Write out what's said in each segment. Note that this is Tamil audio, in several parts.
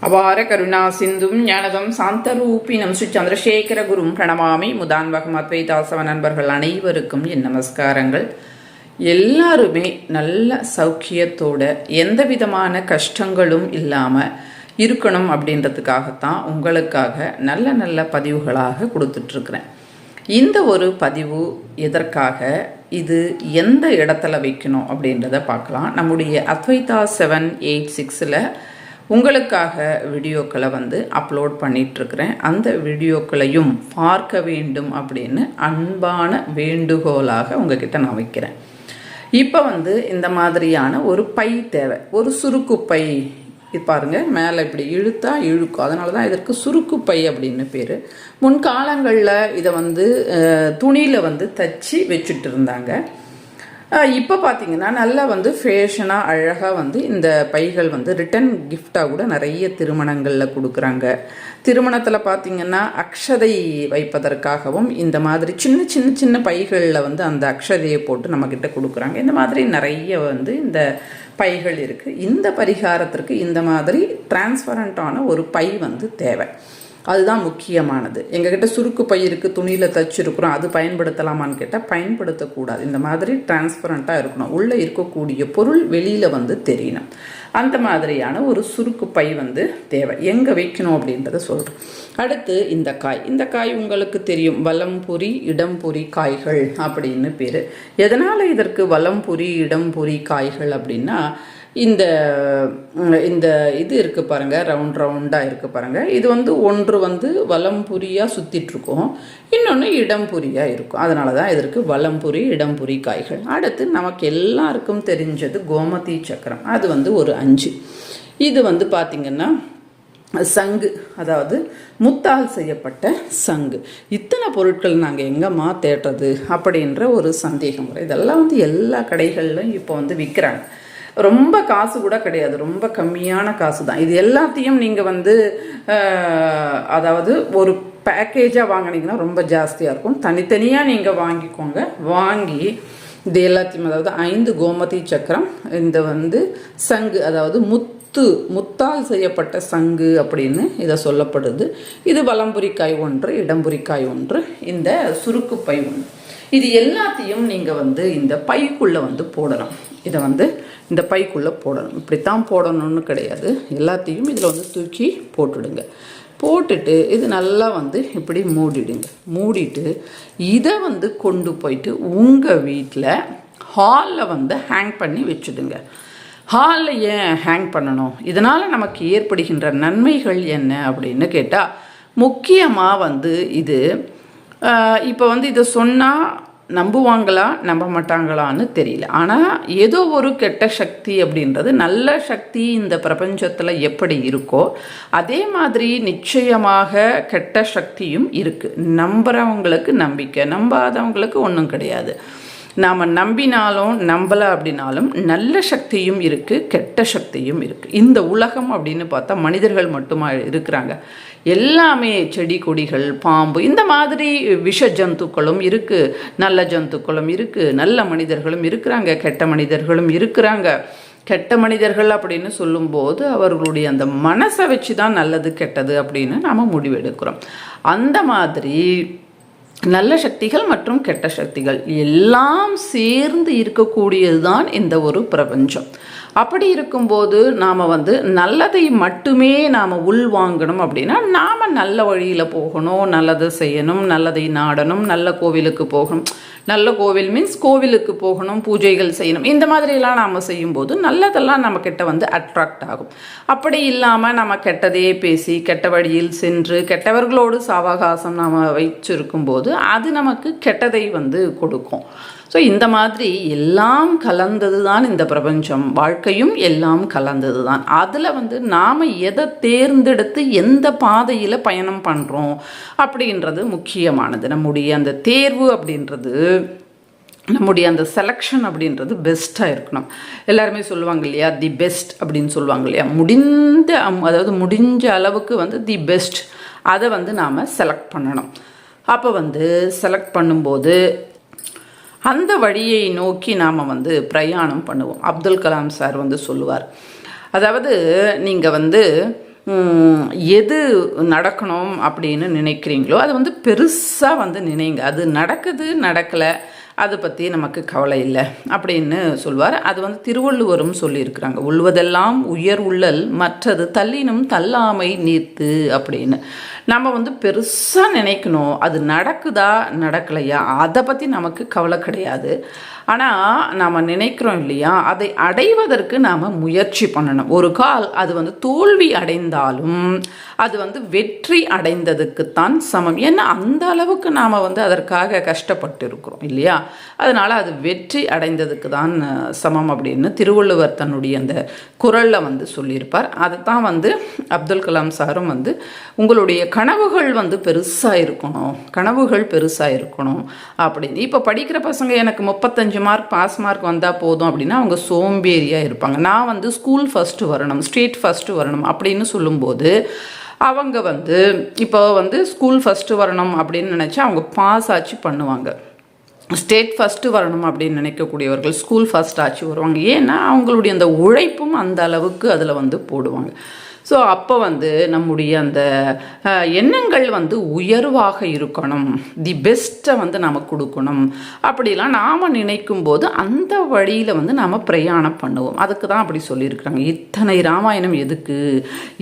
அபார கருணா சிந்தும் ஞானதம் சாந்தரூபினம் ஸ்ரீ சந்திரசேகர குரும் பிரணமாமி முதான்வகம் அத்வைதாசவ நண்பர்கள் அனைவருக்கும் என் நமஸ்காரங்கள். எல்லாருமே நல்ல சௌக்கியத்தோட எந்த விதமான கஷ்டங்களும் இல்லாமல் இருக்கணும் அப்படின்றதுக்காகத்தான் உங்களுக்காக நல்ல நல்ல பதிவுகளாக கொடுத்துட்ருக்குறேன். இந்த ஒரு பதிவு எதற்காக இது எந்த இடத்துல வைக்கணும் அப்படின்றத பார்க்கலாம். நம்முடைய அத்வைதா செவன் எயிட் சிக்ஸில் உங்களுக்காக வீடியோக்களை வந்து அப்லோட் பண்ணிகிட்ருக்கிறேன் அந்த வீடியோக்களையும் பார்க்க வேண்டும் அப்படின்னு அன்பான வேண்டுகோளாக உங்ககிட்ட நான் வைக்கிறேன். இப்போ வந்து இந்த மாதிரியான ஒரு பை தேவை. ஒரு சுருக்கு பை. இது மேலே இப்படி இழுத்தா இழுக்கும். அதனால தான் இதற்கு சுருக்கு பை அப்படின்னு பேர். முன்காலங்களில் இதை வந்து துணியில் வந்து தச்சு வச்சுட்டு இருந்தாங்க. இப்போ பார்த்தீங்கன்னா நல்லா வந்து ஃபேஷனாக அழகாக வந்து இந்த பைகள் வந்து ரிட்டன் கிஃப்டாக கூட நிறைய திருமணங்களில் கொடுக்குறாங்க. திருமணத்தில் பார்த்தீங்கன்னா அக்ஷதை வைப்பதற்காகவும் இந்த மாதிரி சின்ன சின்ன சின்ன பைகளில் வந்து அந்த அக்ஷதையை போட்டு நம்மக்கிட்ட கொடுக்குறாங்க. இந்த மாதிரி நிறைய வந்து இந்த பைகள் இருக்குது இந்த பரிகாரத்திற்கு இந்த மாதிரி டிரான்ஸ்பரண்ட்டான ஒரு பை வந்து தேவை. அதுதான் முக்கியமானது. எங்ககிட்ட சுருக்கு பை இருக்குது துணியில் தச்சுருக்குறோம் அது பயன்படுத்தலாமான்னு கேட்டால் பயன்படுத்தக்கூடாது. இந்த மாதிரி டிரான்ஸ்பரண்ட்டாக இருக்கணும். உள்ளே இருக்கக்கூடிய பொருள் வெளியில் வந்து தெரியணும். அந்த மாதிரியான ஒரு சுருக்கு பை வந்து தேவை. எங்கே வைக்கணும் அப்படின்றத சொல்கிறோம் அடுத்து இந்த காய். இந்த காய் உங்களுக்கு தெரியும். வலம்புரி இடம்புரி காய்கள் அப்படின்னு பேர். எதனால் இதற்கு வலம்புரி இடம்புரி காய்கள் அப்படின்னா இந்த இந்த இது இருக்குது பாருங்கள் ரவுண்ட் ரவுண்டாக இருக்குது பாருங்கள் இது வந்து ஒன்று வந்து வலம்புரியாக சுற்றிட்டுருக்கோம் இன்னொன்று இடம்புரியாக இருக்கும். அதனால தான் இதற்கு வலம்புரி இடம்புரி காய்கள். அடுத்து நமக்கு எல்லாருக்கும் தெரிஞ்சது கோமதி சக்கரம். அது வந்து ஒரு அஞ்சு. இது வந்து பார்த்திங்கன்னா சங்கு. அதாவது முத்தால் செய்யப்பட்ட சங்கு. இத்தனை பொருட்கள் நாங்கள் எங்கேம்மா தேடுறது அப்படின்ற ஒரு சந்தேகம் இதெல்லாம் வந்து எல்லா கடைகள்லையும் இப்போ வந்து விற்கிறாங்க ரொம்ப காசு கூட கிடையாது. ரொம்ப கம்மியான காசு தான் இது எல்லாத்தையும் நீங்கள் வந்து அதாவது ஒரு பேக்கேஜாக வாங்கினீங்கன்னா ரொம்ப ஜாஸ்தியாக இருக்கும். தனித்தனியாக நீங்கள் வாங்கிக்கோங்க. வாங்கி இது எல்லாத்தையும் அதாவது ஐந்து கோமதி சக்கரம் இந்த வந்து சங்கு அதாவது முத்து முத்தால் செய்யப்பட்ட சங்கு அப்படின்னு இதை சொல்லப்படுது. இது வலம்புரிக்காய் ஒன்று இடம்புரிக்காய் ஒன்று இந்த சுருக்கு பை ஒன்று. இது எல்லாத்தையும் நீங்கள் வந்து இந்த பைக்குள்ளே வந்து போடணும். இதை வந்து இந்த பைக்குள்ளே போடணும். இப்படித்தான் போடணும்னு கிடையாது. எல்லாத்தையும் இதில் வந்து தூக்கி போட்டுடுங்க. போட்டுட்டு இது நல்லா வந்து இப்படி மூடிடுங்க. மூடிட்டு இதை வந்து கொண்டு போயிட்டு உங்கள் வீட்டில் ஹாலில் வந்து ஹேங் பண்ணி வச்சுடுங்க. ஹாலில் ஏன் ஹேங் பண்ணணும்? இதனால் நமக்கு ஏற்படுகின்ற நன்மைகள் என்ன அப்படின்னு கேட்டால் முக்கியமாக வந்து இது இப்போ வந்து இதை சொன்னால் நம்புவாங்களா நம்ப மாட்டாங்களான்னு தெரியல. ஆனால் ஏதோ ஒரு கெட்ட சக்தி அப்படின்றது நல்ல சக்தி இந்த பிரபஞ்சத்தில் எப்படி இருக்கோ அதே மாதிரி நிச்சயமாக கெட்ட சக்தியும் இருக்குது நம்புகிறவங்களுக்கு நம்பிக்கை நம்பாதவங்களுக்கு ஒன்றும் கிடையாது. நாம் நம்பினாலும் நம்பலை அப்படின்னாலும் நல்ல சக்தியும் இருக்குது கெட்ட சக்தியும் இருக்குது இந்த உலகம் அப்படின்னு பார்த்தா மனிதர்கள் மட்டுமா இருக்கிறாங்க. எல்லாமே செடி கொடிகள் பாம்பு இந்த மாதிரி விஷ ஜந்துக்களும் இருக்குது நல்ல ஜந்துக்களும் இருக்குது நல்ல மனிதர்களும் இருக்கிறாங்க கெட்ட மனிதர்களும் இருக்கிறாங்க. கெட்ட மனிதர்கள் அப்படின்னு சொல்லும்போது அவர்களுடைய அந்த மனசை வச்சு தான் நல்லது கெட்டது அப்படின்னு நாம் முடிவெடுக்கிறோம். அந்த மாதிரி நல்ல சக்திகள் மற்றும் கெட்ட சக்திகள் எல்லாம் சேர்ந்து இருக்கக்கூடியது தான் இந்த ஒரு பிரபஞ்சம். அப்படி இருக்கும்போது நாம் வந்து நல்லதை மட்டுமே நாம் உள்வாங்கணும் அப்படின்னா நாம் நல்ல வழியில் போகணும் நல்லதை செய்யணும் நல்லதை நாடணும் நல்ல கோவிலுக்கு போகணும். நல்ல கோவில் மீன்ஸ் கோவிலுக்கு போகணும் பூஜைகள் செய்யணும். இந்த மாதிரிலாம் நாம் செய்யும்போது நல்லதெல்லாம் நம்ம கிட்ட வந்து அட்ராக்ட் ஆகும். அப்படி இல்லாமல் நம்ம கெட்டதே பேசி கெட்ட வழியில் சென்று கெட்டவர்களோடு சாவகாசம் நாம் வைச்சிருக்கும் போது அது நமக்கு கெட்டதை வந்து கொடுக்கும். ஸோ இந்த மாதிரி எல்லாம் கலந்தது தான் இந்த பிரபஞ்சம். வாழ்க்கை வாழ்க்கையும் எல்லாம் கலந்தது தான் அதில் வந்து நாம் எதை தேர்ந்தெடுத்து எந்த பாதையில் பயணம் பண்ணுறோம் அப்படின்றது முக்கியமானது. நம்முடைய அந்த தேர்வு அப்படின்றது நம்முடைய அந்த செலெக்ஷன் அப்படின்றது பெஸ்ட்டாக இருக்கணும். எல்லாருமே சொல்லுவாங்க இல்லையா? தி பெஸ்ட் அப்படின்னு சொல்லுவாங்க இல்லையா? முடிந்த அதாவது முடிஞ்ச அளவுக்கு வந்து தி பெஸ்ட் அதை வந்து நாம் செலக்ட் பண்ணணும். அப்போ வந்து செலக்ட் பண்ணும்போது அந்த வழியை நோக்கி நாம் வந்து பிரயாணம் பண்ணுவோம். அப்துல் கலாம் சார் வந்து சொல்லுவார். அதாவது நீங்கள் வந்து எது நடக்கணும் அப்படின்னு நினைக்கிறீங்களோ அது வந்து பெருசாக வந்து நினைங்க. அது நடக்குது நடக்கலை அதை பற்றி நமக்கு கவலை இல்லை அப்படின்னு சொல்வார். அது வந்து திருவள்ளுவரும் சொல்லியிருக்கிறாங்க. உள்வதெல்லாம் உயர் உள்ளல் மற்றது தள்ளினும் தள்ளாமை நீர்த்து அப்படின்னு. நம்ம வந்து பெருசாக நினைக்கணும். அது நடக்குதா நடக்கலையா? அதை பற்றி நமக்கு கவலை கிடையாது. ஆனால் நாம் நினைக்கிறோம் இல்லையா? அதை அடைவதற்கு நாம் முயற்சி பண்ணணும். ஒரு கால் அது வந்து தோல்வி அடைந்தாலும் அது வந்து வெற்றி அடைந்ததுக்குத்தான் சமம். ஏன்னா அந்த அளவுக்கு நாம் வந்து அதற்காக கஷ்டப்பட்டு இருக்கிறோம் இல்லையா? அதனால் அது வெற்றி அடைந்ததுக்கு தான் சமம் அப்படின்னு திருவள்ளுவர் தன்னுடைய அந்த குரலில் வந்து சொல்லியிருப்பார். அதை தான் வந்து அப்துல் கலாம் சாரும் வந்து உங்களுடைய கனவுகள் வந்து பெருசாக இருக்கணும் கனவுகள் பெருசாக இருக்கணும் அப்படின்னு. இப்போ படிக்கிற பசங்க எனக்கு முப்பத்தஞ்சு மார்க் பாஸ் மார்க் வந்தால் போதும் அப்படின்னா அவங்க சோம்பேறியாக இருப்பாங்க. நான் வந்து ஸ்கூல் ஃபஸ்ட்டு வரணும் ஸ்ட்ரீட் ஃபஸ்ட்டு வரணும் அப்படின்னு சொல்லும்போது அவங்க வந்து இப்போ வந்து ஸ்கூல் ஃபஸ்ட்டு வரணும் அப்படின்னு நினச்சா அவங்க பாஸ் ஆச்சு பண்ணுவாங்க. ஸ்டேட் ஃபஸ்ட்டு வரணும் அப்படின்னு நினைக்கக்கூடியவர்கள் ஸ்கூல் ஃபஸ்ட் ஆச்சு வருவாங்க. ஏன்னா அவங்களுடைய அந்த உழைப்பும் அந்த அளவுக்கு அதில் வந்து போடுவாங்க. ஸோ அப்போ வந்து நம்முடைய அந்த எண்ணங்கள் வந்து உயர்வாக இருக்கணும். தி பெஸ்ட்டை வந்து நம்ம கொடுக்கணும். அப்படிலாம் நாம் நினைக்கும் போது அந்த வழியில் வந்து நாம் பிரயாணம் பண்ணுவோம். அதுக்கு தான் அப்படி சொல்லியிருக்கிறாங்க. இத்தனை ராமாயணம் எதுக்கு?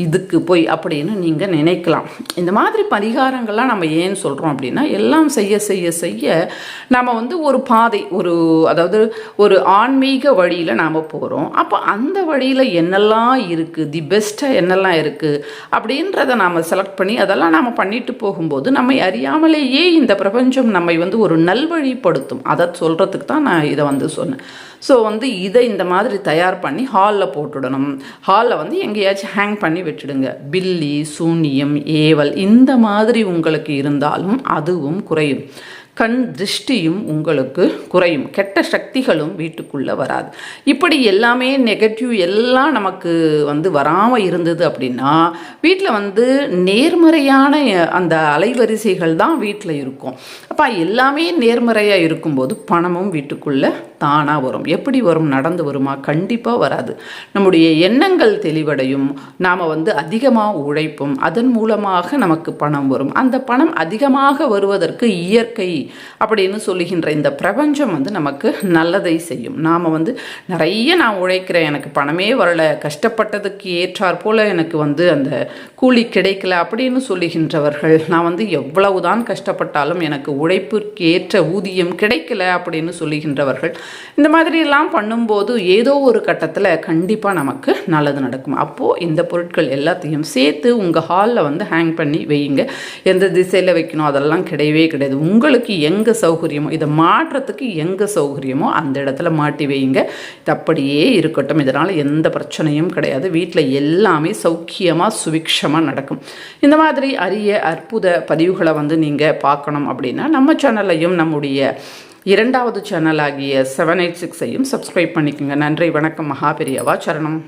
இதுக்கு போய் அப்படின்னு நீங்கள் நினைக்கலாம். இந்த மாதிரி பரிகாரங்கள்லாம் நம்ம ஏன் சொல்கிறோம் அப்படின்னா எல்லாம் செய்ய செய்ய செய்ய நாம் வந்து ஒரு பாதை ஒரு அதாவது ஒரு ஆன்மீக வழியில் நாம் போகிறோம் அப்போ அந்த வழியில் என்னெல்லாம் இருக்குது தி பெஸ்ட்டாக என்னெல்லாம் இருக்குது அப்படின்றத நாம் செலக்ட் பண்ணி அதெல்லாம் நாம் பண்ணிட்டு போகும்போது நம்மை அறியாமலேயே இந்த பிரபஞ்சம் நம்மை வந்து ஒரு நல்வழிப்படுத்தும். அதை சொல்கிறதுக்கு தான் நான் இதை வந்து சொன்னேன். ஸோ வந்து இதை இந்த மாதிரி தயார் பண்ணி ஹாலில் போட்டுடணும். ஹாலில் வந்து எங்கேயாச்சும் ஹேங் பண்ணி விட்டுடுங்க. பில்லி சூனியம் ஏவல் இந்த மாதிரி உங்களுக்கு இருந்தாலும் அதுவும் குறையும். கண் திருஷ்டியும் உங்களுக்கு குறையும். கெட்ட சக்திகளும் வீட்டுக்குள்ளே வராது. இப்படி எல்லாமே நெகட்டிவ் எல்லாம் நமக்கு வந்து வராமல் இருந்தது அப்படின்னா வீட்டில் வந்து நேர்மறையான அந்த அலைவரிசைகள் தான் வீட்டில் இருக்கும். அப்போ எல்லாமே நேர்மறையாக இருக்கும்போது பணமும் வீட்டுக்குள்ளே தானாக வரும். எப்படி வரும்? நடந்து வருமா? கண்டிப்பாக வராது. நம்முடைய எண்ணங்கள் தெளிவடையும். நாம் வந்து அதிகமாக உழைப்போம். அதன் மூலமாக நமக்கு பணம் வரும். அந்த பணம் அதிகமாக வருவதற்கு இயற்கை அப்படின்னு சொல்லுகின்ற இந்த பிரபஞ்சம் வந்து நமக்கு நல்லதை செய்யும். நாம் வந்து நிறைய நான் உழைக்கிறேன் எனக்கு பணமே வரல கஷ்டப்பட்டதுக்கு ஏற்றாற் போல் எனக்கு வந்து அந்த கூலி கிடைக்கல அப்படின்னு சொல்லுகின்றவர்கள் நான் வந்து எவ்வளவுதான் கஷ்டப்பட்டாலும் எனக்கு உழைப்பிற்கு ஏற்ற ஊதியம் கிடைக்கல அப்படின்னு சொல்லுகின்றவர்கள் இந்த மாதிரியெல்லாம் பண்ணும்போது ஏதோ ஒரு கட்டத்தில் கண்டிப்பாக நமக்கு நல்லது நடக்கும். அப்போது இந்த பொருட்கள் எல்லாத்தையும் சேர்த்து உங்கள் ஹாலில் வந்து ஹேங் பண்ணி வையுங்க. எந்த திசையில் வைக்கணும் அதெல்லாம் கிடையவே கிடையாது. உங்களுக்கு எங்கே சௌகரியமோ இதை மாட்டுறதுக்கு எங்கே சௌகரியமோ அந்த இடத்துல மாட்டி வையுங்க இது அப்படியே இருக்கட்டும். இதனால் எந்த பிரச்சனையும் கிடையாது. வீட்டில் எல்லாமே சௌக்கியமாக சுவிக்ஷமாக நடக்கும். இந்த மாதிரி அரிய அற்புத பதிவுகளை வந்து நீங்கள் பார்க்கணும் அப்படின்னா நம்ம சேனல்லையும் நம்முடைய இரண்டாவது சேனல் ஆகிய செவன் எயிட் சிக்ஸையும் சப்ஸ்கிரைப் பண்ணிக்கோங்க. நன்றி வணக்கம் மகாபெரியவா சரணம்.